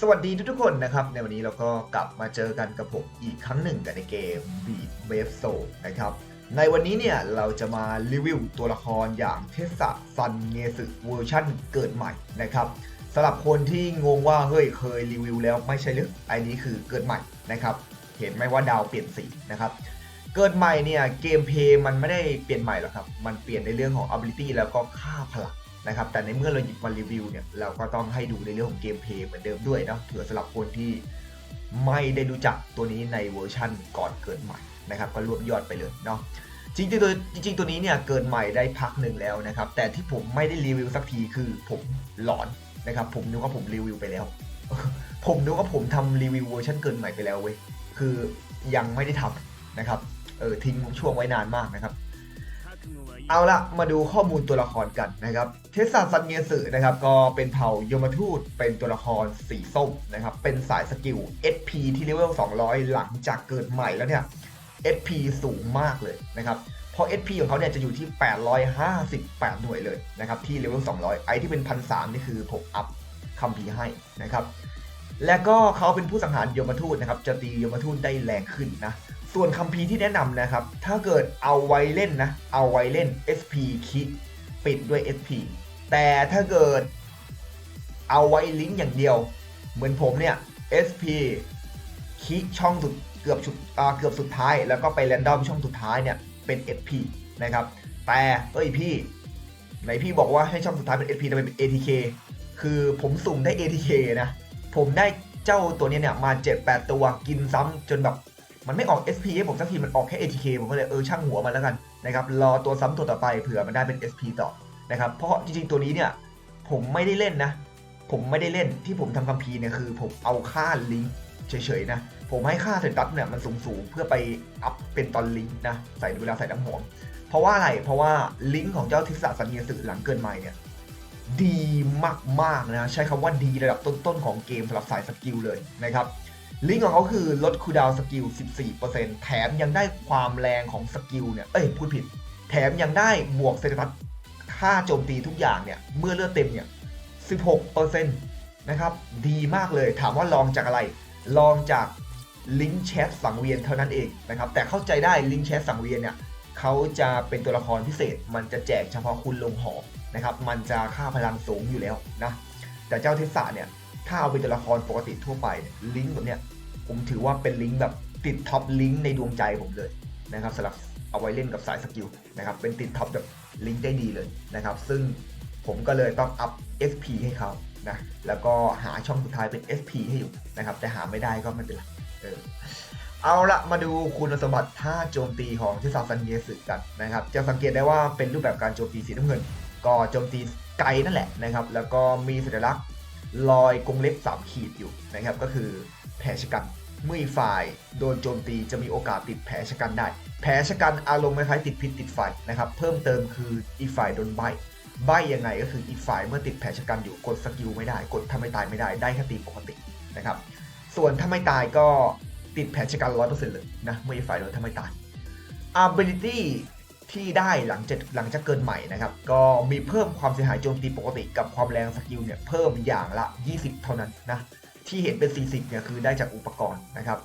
สวัสดีทุกๆคนนะครับ ในวันนี้เราก็กลับมาเจอกันกับผมอีกครั้งหนึ่งกันในเกม Beat Wave Soul นะครับ ในวันนี้เนี่ยเราจะมารีวิวตัวละครอย่างเทสะซันเงสึเวอร์ชั่นเกิดใหม่นะครับสำหรับคนที่งงว่าเฮ้ยเคยรีวิวแล้วไม่ใช่หรือไอ้นี้คือเกิดใหม่นะครับ เห็นไหมว่าดาวเปลี่ยนสีนะครับ เกิดใหม่เนี่ยเกมเพย์มันไม่ได้เปลี่ยนใหม่หรอกครับ มันเปลี่ยนในเรื่องของ ability แล้วก็ค่าพลัง นะครับแต่ในเมื่อเราหยิบมารีวิวเนี่ยเราก็ต้องให้ดูในเรื่องของเกมเพลย์เหมือนเดิมด้วยนะเผื่อสำหรับคนที่ไม่ได้รู้จักตัวนี้ในเวอร์ชั่นก่อนเกิดใหม่นะครับก็รวบยอดไปเลยเนาะจริงๆตัวจริงๆตัวนี้เนี่ยเกิดใหม่ได้พักหนึ่งแล้วนะครับแต่ที่ผมไม่ได้รีวิวสักทีคือผมหลอนนะครับผมนึกว่าผมรีวิวไปแล้ว ผมนึกว่าผมทำรีวิวเวอร์ชันเกินใหม่ไปแล้วเว้ยคือยังไม่ได้ทำนะครับเออทิ้งช่วงไว้นานมากนะครับ เอาละมาดูข้อมูลตัวละครกันนะครับ เทสซาซันเงสึนะครับก็เป็นเผ่ายมทูตเป็นตัวละครสีส้มนะครับ เป็นสายสกิล SP ที่เลเวล 200 หลังจากเกิดใหม่แล้วเนี่ย SP สูงมากเลยนะครับ เพราะ SP ของเขาเนี่ยจะอยู่ที่ 858 หน่วยเลยนะครับ ที่เลเวล 200 ไอที่เป็น 1,300 นี่คือผมอัพคัมภีร์ให้นะครับ และก็เขาเป็นผู้สังหารยมทูตนะครับ จะตียมทูตได้แรงขึ้นนะ ส่วนคัมภีร์ที่แนะนำนะครับ ถ้าเกิดเอาไว้เล่นนะ เอาไว้เล่น SP คิดปิดด้วย SP แต่ถ้าเกิดเอาไว้ลิงก์อย่างเดียว เหมือนผมเนี่ย SP คิช่องสุดเกือบสุดเกือบสุดท้าย แล้วก็ไปแรนดอมช่องสุดท้ายเนี่ยเป็น SP นะครับ แต่เอ้ยพี่ไหนพี่บอกว่าให้ช่องสุดท้ายเป็น SP ทำไมเป็น ATK คือผมสุ่มได้ ATK นะ ผมได้เจ้าตัวนี้เนี่ยมา 7-8 ตัวกินซ้ำจนแบบ มันไม่ออก SP ให้ผมสักทีมันออกแค่ ATK ผมก็เลยเออช่างหัวมันแล้วกันนะครับรอตัวซ้ำตัวต่อไปเผื่อมันได้เป็น SP ต่อนะครับเพราะจริงๆตัวนี้เนี่ยผมไม่ได้เล่นนะ ผมไม่ได้เล่นที่ผมทำคัมภีร์เนี่ยคือ ผมเอาค่าลิงก์เฉยๆนะผมให้ค่าเซตัสเนี่ยมันสูงๆเพื่อไปอัพเป็นตอนลิงก์นะใส่เวลาใส่น้ำหอมเพราะว่าอะไรเพราะว่าลิงก์ของเจ้าทิศสัญญาสื่อหลังเกินใหม่เนี่ยดีมากๆนะใช้คำว่าดีระดับต้นๆของเกมสำหรับสายสกิลเลยนะครับ ลิงก์ของเขาคือลดคูดาวสกิล 14%แถมยังได้ความแรงของสกิลเนี่ย เอ้ย พูดผิด แถมยังได้บวกเซตัสค่าโจมตีทุกอย่างเนี่ย เมื่อเลือดเต็มเนี่ย 16%นะครับ ดีมากเลย ถามว่าลองจากอะไร ลองจากลิงก์แชทสังเวียนเท่านั้นเองนะครับ แต่เข้าใจได้ลิงก์แชทสังเวียนเนี่ยเขาจะเป็นตัวละครพิเศษ มันจะแจกเฉพาะคุณลงหอนะครับ มันจะค่าพลังสูงอยู่แล้วนะ แต่เจ้าเทสสะเนี่ย ถ้าเอาเป็นตัวละครปกติทั่วไปเนี่ยลิงก์แบบเนี้ยผมถือว่าเป็นลิงก์แบบติดท็อปลิงก์ในดวงใจผมเลยนะครับสำหรับเอาไว้เล่นกับสายสกิลนะครับเป็นติดท็อปแบบลิงก์ได้ดีเลยนะครับซึ่งผมก็เลยต้องอัพ SP ให้เขานะแล้วก็หาช่องสุดท้ายเป็น SP ให้อยู่นะครับแต่หาไม่ได้ก็ไม่เป็นไรเออเอาละมาดูคุณสมบัติท่าโจมตีของที่ซาซันเยสึกันนะครับจะสังเกตได้ว่าเป็นรูปแบบการโจมตีสีน้ำเงิน ก็โจมตีไกลนั่นแหละนะครับแล้วก็มีสัญลักษณ์ รอยกรงเล็บ 3 ขีดอยู่นะครับก็คือแผลชะกันเมื่อฝ่ายโดนโจมตีจะมีโอกาสติดแผลชะกันได้ แผลชะกันอารมณ์คล้ายติดพิษติดไฟนะครับเพิ่มเติมคืออีกฝ่ายโดนใบใบยังไงก็คืออีกฝ่ายเมื่อติดแผลชะกันอยู่กดสกิลไม่ได้ กดทำให้ตายไม่ได้ได้แค่ตีปกตินะครับส่วนถ้าไม่ตายก็ติดแผลชะกันร้อยเปอร์เซ็นต์เลยนะเมื่อฝ่ายโดนทำให้ตาย ability ที่ได้หลังจากหลังจากเกินใหม่นะครับ ก็มีเพิ่มความเสียหายโจมตีปกติกับความแรงสกิลเนี่ยเพิ่มอย่างละ 20 เท่านั้นนะ ที่เห็นเป็น 40 เนี่ยคือได้จากอุปกรณ์นะครับ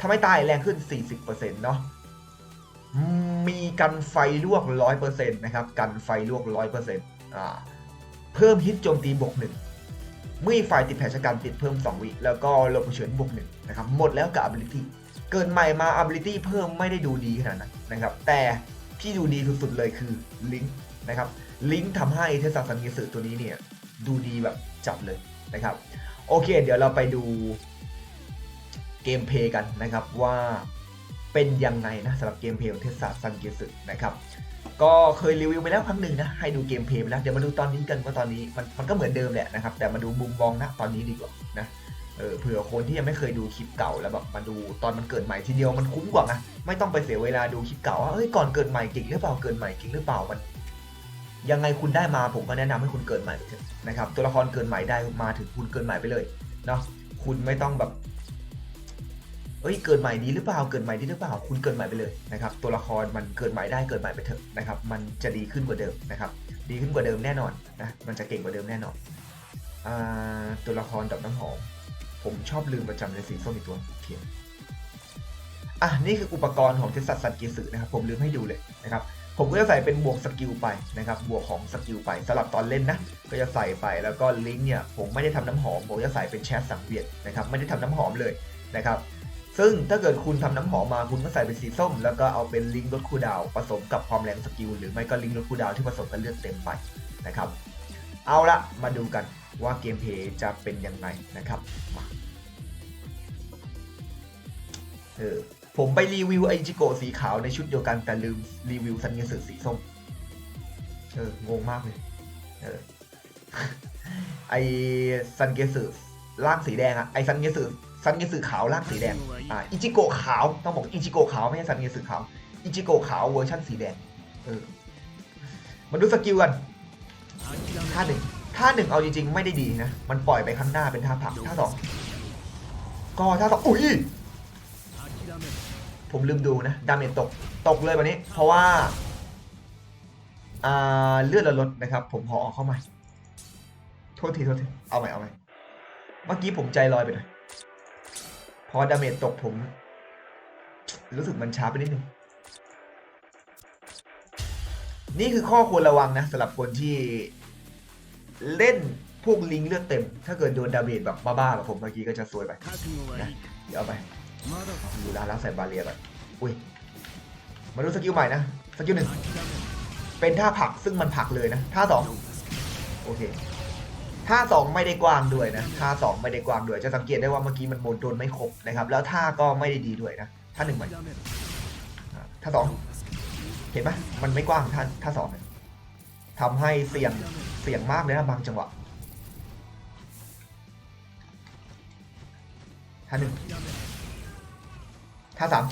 ทำให้ตายแรงขึ้น 40%เนาะมีกันไฟลวก 100%นะครับ กันไฟลวก 100%อ่า เพิ่มฮิตโจมตีบวกหนึ่งเมื่ออีกฝ่ายติดแผลชะกันติดเพิ่ม 2 วิ แล้วก็ลบเผชิญบวกหนึ่งนะครับ หมดแล้วกับ ability เกินใหม่มา ability เพิ่มไม่ได้ดูดีขนาดนั้นนะครับ แต่ ที่ดูดีสุดๆเลยคือลิงก์นะครับลิงก์ทำให้เทสซาซันกิสึตัวนี้เนี่ยดูดีแบบจับเลยนะครับ โอเค เดี๋ยวเราไปดูเกมเพย์กันนะครับว่าเป็นยังไงนะสำหรับเกมเพลย์ของเทสซาซันกิสึนะครับก็เคยรีวิวไปแล้วครั้งหนึ่งนะให้ดูเกมเพลย์ไปแล้วเดี๋ยวมาดูตอนนี้กันว่าตอนนี้มันมันก็เหมือนเดิมแหละนะครับแต่มาดูมุมมองนะตอนนี้ดีกว่านะ เออเผื่อคนที่ยังไม่เคยดูคลิปเก่าแล้วแบบมาดูตอนมันเกิดใหม่ทีเดียวมันคุ้มกว่านะไม่ต้องไปเสียเวลาดูคลิปเก่าว่าเอ้ยก่อนเกิดใหม่เก่งหรือเปล่าเกิดใหม่เก่งหรือเปล่ามัน ยังไงคุณได้มาผมก็แนะนำให้คุณเกิดใหม่นะครับ ตัวละครเกิดใหม่ได้มาถึงคุณเกิดใหม่ไปเลยเนาะคุณไม่ต้องแบบเอ้ยเกิดใหม่ดีหรือเปล่าเกิดใหม่ดีหรือเปล่า คุณเกิดใหม่ไปเลยนะครับ ตัวละครมันเกิดใหม่ได้เกิดใหม่ไปเถอะนะครับ มันจะดีขึ้นกว่าเดิมนะครับ ดีขึ้นกว่าเดิมแน่นอนนะมันจะเก่งกว่าเดิมแน่นอนอตัวละครดอกน้ำหอม ผมชอบลืมประจำเลยสีส้มอีกตัวเทียนอะนี่คืออุปกรณ์ของเทสสัตซันเกสึนะครับผมลืมให้ดูเลยนะครับผมก็จะใส่เป็นบวกสกิลไปนะครับบวกของสกิลไปสำหรับตอนเล่นนะก็จะใส่ไปแล้วก็ลิงก์เนี่ยผมไม่ได้ทำน้ำหอมผมจะใส่เป็นแชทสังเวียนนะครับไม่ได้ทำน้ำหอมเลยนะครับซึ่งถ้าเกิดคุณทำน้ำหอมมาคุณก็ใส่เป็นสีส้ม แล้วก็เอาเป็นลิงก์ลดคูดาวผสมกับความแรงสกิลหรือไม่ก็ลิงก์ลดคูดาวที่ผสมกันเลือดเต็มไปนะครับเอาละมาดูกัน ว่าเกมเพย์จะเป็นยังไงนะครับเออผมไปรีวิวไอจิโกะสีขาวในชุดเดียวกันแต่ลืมรีวิวซันเงสึสีส้ม เอองงมากเลย เออไอซันเกสึร่างสีแดงอะไอซันเกสึซันเกสึขาวร่างสีแดงอ่าอิจิโกะขาวต้องบอกอิจิโกะขาวไม่ใช่ซันเงสึขาวอิจิโกะขาวเวอร์ชันสีแดงเออมาดูสกิลกันท่าหนึ่ง ท่าหนึ่งเอาจริงๆ ไม่ได้ดีนะ มันปล่อยไปข้างหน้าเป็นท่าผักท่าสองก็ท่าสองอุ้ยผมลืมดูนะ ดาเมจตก ตกเลยวันนี้ เพราะว่าอ่าเลือดเราลดนะครับ ผมขอเอเข้าม่โทษทีโทษที เอาใหม่เอาใหม่เมื่อกี้ผมใจลอยไปหน่อย พอดาเมจตกผม รู้สึกมันช้าไปนิดนึง นี่คือข้อควรระวังนะสำหรับคนที่ เล่นพวกลิงเลือดเต็ม ถ้าเกิดโดนดาเมจแบบบ้าๆแบบผมเมื่อกี้ก็จะซวยไปนะเดี๋ยวเอาไปดูร้านแล้วใส่บาเรียก่อนอุ้ยมาดูสกิลใหม่นะสกิลหนึ่งเป็นท่าผลักซึ่งมันผลักเลยนะท่าสองโอเคท่าสองไม่ได้กว้างด้วยนะท่าสองไม่ได้กว้างด้วยจะสังเกตได้ว่าเมื่อกี้มันโมนโดนไม่ครบนะครับ แล้วท่าก็ไม่ได้ดีด้วยนะท่าหนึ่งใหม่อ่าท่าสองเห็นไหมมันไม่กว้างท่าท่าสองเนี่ย ทำให้เสี่ยงเสี่ยงมากเลยนะบางจังหวะท่าหนึ่งท่าสาม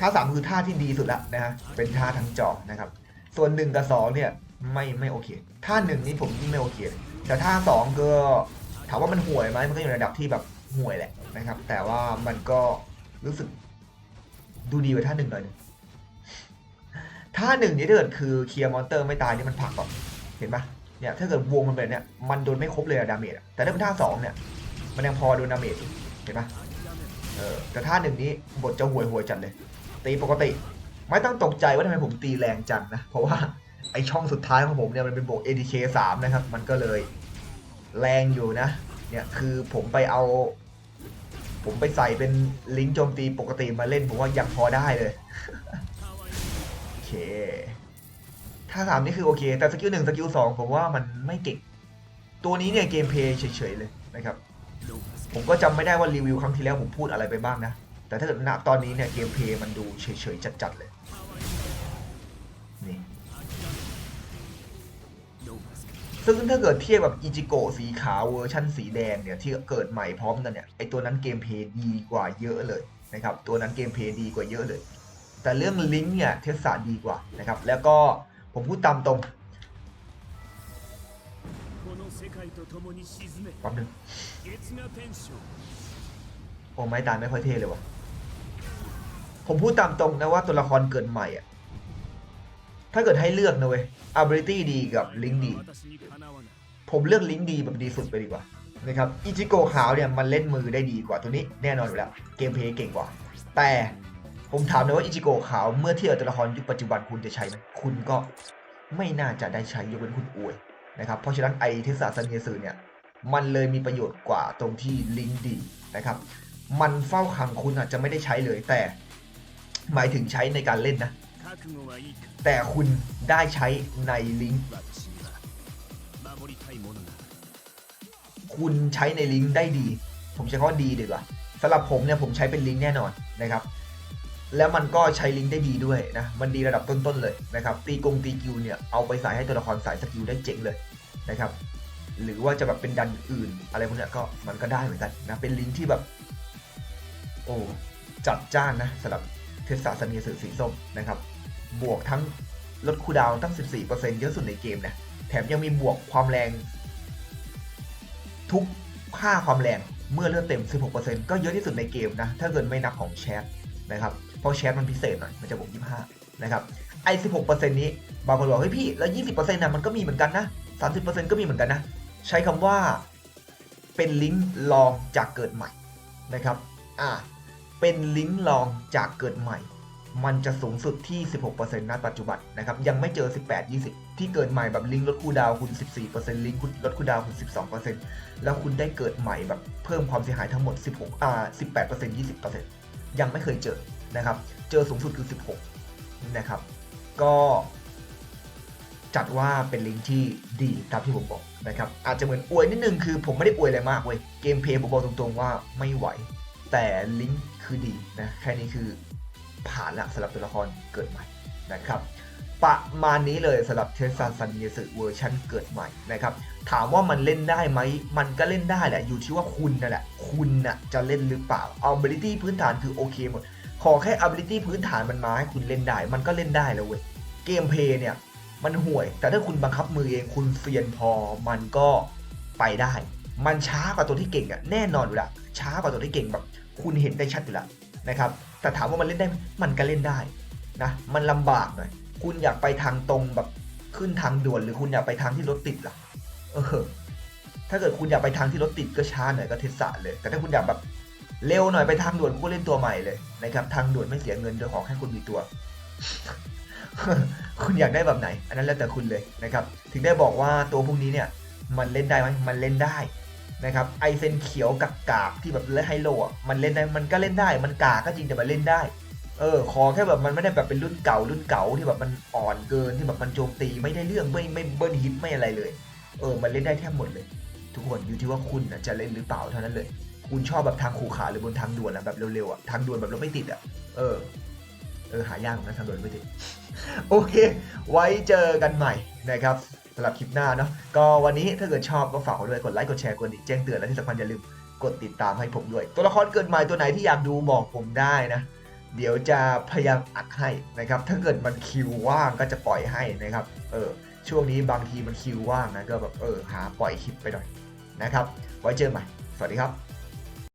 ท่าสามคือท่าที่ดีสุดละนะฮะเป็นท่าทั้งจอนะครับ ส่วนหนึ่งกับสองเนี่ยไม่ไม่โอเค ท่าหนึ่งนี่ผมยิ่งไม่โอเค แต่ท่าสองก็ถามว่ามันห่วยไหมมันก็อยู่ในระดับที่แบบห่วยแหละนะครับ แต่ว่ามันก็รู้สึกดูดีกว่าท่าหนึ่งหน่อยนึง ถ้าหนึ่งนี่ถ้าเกิดคือเคลียร์มอนเตอร์ไม่ตายนี่มันผักก่อนเห็นปะเนี่ยถ้าเกิดวงมันเป็นเนี่ยมันโดนไม่ครบเลยอะดาเมจแต่ถ้าเป็นท่าสองเนี่ยมันยังพอโดนดาเมจเห็นปะเออแต่ท่าหนึ่งนี้บทจะห่วยห่วยๆจัดเลย ตีปกติ ไม่ต้องตกใจว่าทำไมผมตีแรงจังนะ เพราะว่าไอช่องสุดท้ายของผมเนี่ยมันเป็นบวก ADK 3 นะครับ มันก็เลยแรงอยู่นะ เนี่ยคือผมไปเอา ผมไปใส่เป็นลิงก์โจมตีปกติมาเล่นผมว่ายังพอได้เลย เค ถ้าสามนี่คือโอเค แต่สกิลหนึ่งสกิลสองผมว่ามันไม่เก่ง ตัวนี้เนี่ยเกมเพย์เฉยๆเลยนะครับ ผมก็จำไม่ได้ว่ารีวิวครั้งที่แล้วผมพูดอะไรไปบ้างนะ แต่ถ้าเกิดณตอนนี้เนี่ยเกมเพย์มันดูเฉยๆจัดๆเลย นี่ ซึ่งถ้าเกิดเทียบกับอิจิโกะสีขาวเวอร์ชั่นสีแดงเนี่ยที่เกิดใหม่พร้อมกันเนี่ยไอตัวนั้นเกมเพย์ดีกว่าเยอะเลยนะครับ ตัวนั้นเกมเพย์ดีกว่าเยอะเลย แต่เรื่องลิงก์เนี่ยเทสสาดีกว่านะครับ แล้วก็ผมพูดตามตรงแป๊บนึงโอ้ไม้ตายไม่ค่อยเท่เลยวะผมพูดตามตรงนะว่าตัวละครเกิดใหม่อะถ้าเกิดให้เลือกนะเว้ย ability ดีกับลิงก์ดี ผมเลือกลิงก์ดีแบบดีสุดไปดีกว่านะครับ อิจิโกะขาวเนี่ยมันเล่นมือได้ดีกว่าตัวนี้แน่นอนอยู่แล้ว เกมเพลย์เก่งกว่า แต่ ผมถามเลยว่าอิจิโกะขาวเมื่อเทียบตัวละครยุคปัจจุบันคุณจะใช้ไหมคุณก็ไม่น่าจะได้ใช้ยกเว้นคุณอวยนะครับเพราะฉะนั้นไอเทสซาซันเยสึเนี่ยมันเลยมีประโยชน์กว่าตรงที่ลิงดีนะครับ มันเฝ้าขังคุณอาจจะไม่ได้ใช้เลยแต่ หมายถึงใช้ในการเล่นนะ แต่คุณได้ใช้ในลิงก์คุณใช้ในลิงก์ได้ดี ผมใช้คำว่าดีดีกว่าสำหรับผมเนี่ยผมใช้เป็นลิงก์แน่นอนนะครับ แล้วมันก็ใช้ลิงก์ได้ดีด้วยนะ มันดีระดับต้นๆเลยนะครับ ตีกงตีกิวเนี่ยเอาไปใส่ให้ตัวละครสายสกิลได้เจ๋งเลยนะครับ หรือว่าจะแบบเป็นดันอื่น อะไรพวกเนี้ยก็มันก็ได้เหมือนกันนะ เป็นลิงก์ที่แบบ โอ้จัดจ้านนะสำหรับเทสซาซันเนียสื่อสีส้มนะครับ บวกทั้งลดคูดาวตั้ง 14%เยอะสุดในเกมนะแถมยังมีบวกความแรง ทุกค่าความแรงเมื่อเลือดเต็ม 16%ก็เยอะที่สุดในเกมนะ ถ้าเกิดไม่นับของแชทนะครับ เพราะแชทมันพิเศษหน่อยมันจะบวก25นะครับไอ้16%นี้บางคนบอกเฮ้ยพี่แล้ว 20%นะมันก็มีเหมือนกันนะ 30%ก็มีเหมือนกันนะ ใช้คำว่าเป็นลิงก์ลองจากเกิดใหม่นะครับอ่าเป็นลิงก์ลองจากเกิดใหม่ มันจะสูงสุดที่ 16%ณปัจจุบันนะครับยังไม่เจอ 18 20 ที่เกิดใหม่แบบลิงก์ลดคูดาวน์คุณ 14%ลิงก์ลดคูดาวน์คุณ 12%แล้วคุณได้เกิดใหม่แบบเพิ่มความเสียหายทั้งหมด 16อ่า18% 20%ยังไม่เคยเจอ นะครับ เจอสูงสุดคือ 16 นะครับ ก็จัดว่าเป็นลิงก์ที่ดีตามที่ผมบอกนะครับ อาจจะเหมือนอวยนิดนึงคือผมไม่ได้อวยอะไรมากเว้ย เกมเพลย์ผมบอกตรงๆว่าไม่ไหว แต่ลิงก์คือดีนะ แค่นี้คือผ่านละสำหรับตัวละครเกิดใหม่นะครับ ประมาณนี้เลยสำหรับเทสซันซันเยสึเวอร์ชันเกิดใหม่นะครับ ถามว่ามันเล่นได้ไหม มันก็เล่นได้แหละ อยู่ที่ว่าคุณนั่นแหละ คุณน่ะจะเล่นหรือเปล่า ability พื้นฐานคือโอเคหมด ขอแค่ ability พื้นฐานมันมาให้คุณเล่นได้ มันก็เล่นได้แล้วเว้ย เกมเพย์เนี่ยมันห่วย แต่ถ้าคุณบังคับมือเองคุณเซียนพอมันก็ไปได้ มันช้ากว่าตัวที่เก่งอะแน่นอนอยู่ละช้ากว่าตัวที่เก่งแบบ คุณเห็นได้ชัดอยู่ล้วนะครับ แต่ถามว่ามันเล่นได้มันก็เล่นได้นะ มันลำบากหน่อย คุณอยากไปทางตรงแบบขึ้นทางด่วน หรือคุณอยากไปทางที่รถติดล่ะ เออ ถ้าเกิดคุณอยากไปทางที่รถติดก็ช้าหน่อยก็เทสสะเลย แต่ถ้าคุณอยากแบบ เร็วหน่อยไปทางด่วนก็เล่นตัวใหม่เลยนะครับทางด่วนไม่เสียเงินโดยขอแค่คุณมีตัว คุณอยากได้แบบไหน อันนั้นแล้วแต่คุณเลยนะครับ ถึงได้บอกว่าตัวพวกนี้เนี่ย มันเล่นได้ไหมมันเล่นได้นะครับไอเซนเขียวกับกากที่แบบเล่นไฮโลอะมันเล่นได้มันก็เล่นได้ มันกากก็จริงแต่มันเล่นได้ เออขอแค่แบบมันไม่ได้แบบเป็นรุ่นเก่ารุ่นเก่าที่แบบมันอ่อนเกินที่แบบมันโจมตีไม่ได้เรื่องไม่ไม่เบิ้ลฮิตไม่อะไรเลย เออ มันเล่นได้แทบหมดเลย ทุกคนอยู่ที่ว่าคุณจะเล่นหรือเปล่าเท่านั้นเลย คุณชอบแบบทางขู่ขาหรือบนทางด่วนอะแบบเร็วๆอะทางด่วนแบบรถไม่ติดอะเออเออหายากนกันทางด่วนไม่ติดโอเค ไว้เจอกันใหม่นะครับสำหรับคลิปหน้าเนาะก็วันนี้ถ้าเกิดชอบก็ฝากด้วยกดไลค์กดแชร์กดติดแจ้งเตือนและที่สำคัญอย่าลืมกดติดตามให้ผมด้วย ตัวละครเกิดใหม่ตัวไหนที่อยากดูบอกผมได้นะ เดี๋ยวจะพยายามอัดให้นะครับ ถ้าเกิดมันคิวว่างก็จะปล่อยให้นะครับ เออ ช่วงนี้บางทีมันคิวว่างนะก็แบบเออหาปล่อยคลิปไปหน่อยนะครับ ไว้เจอกันใหม่ สวัสดีครับ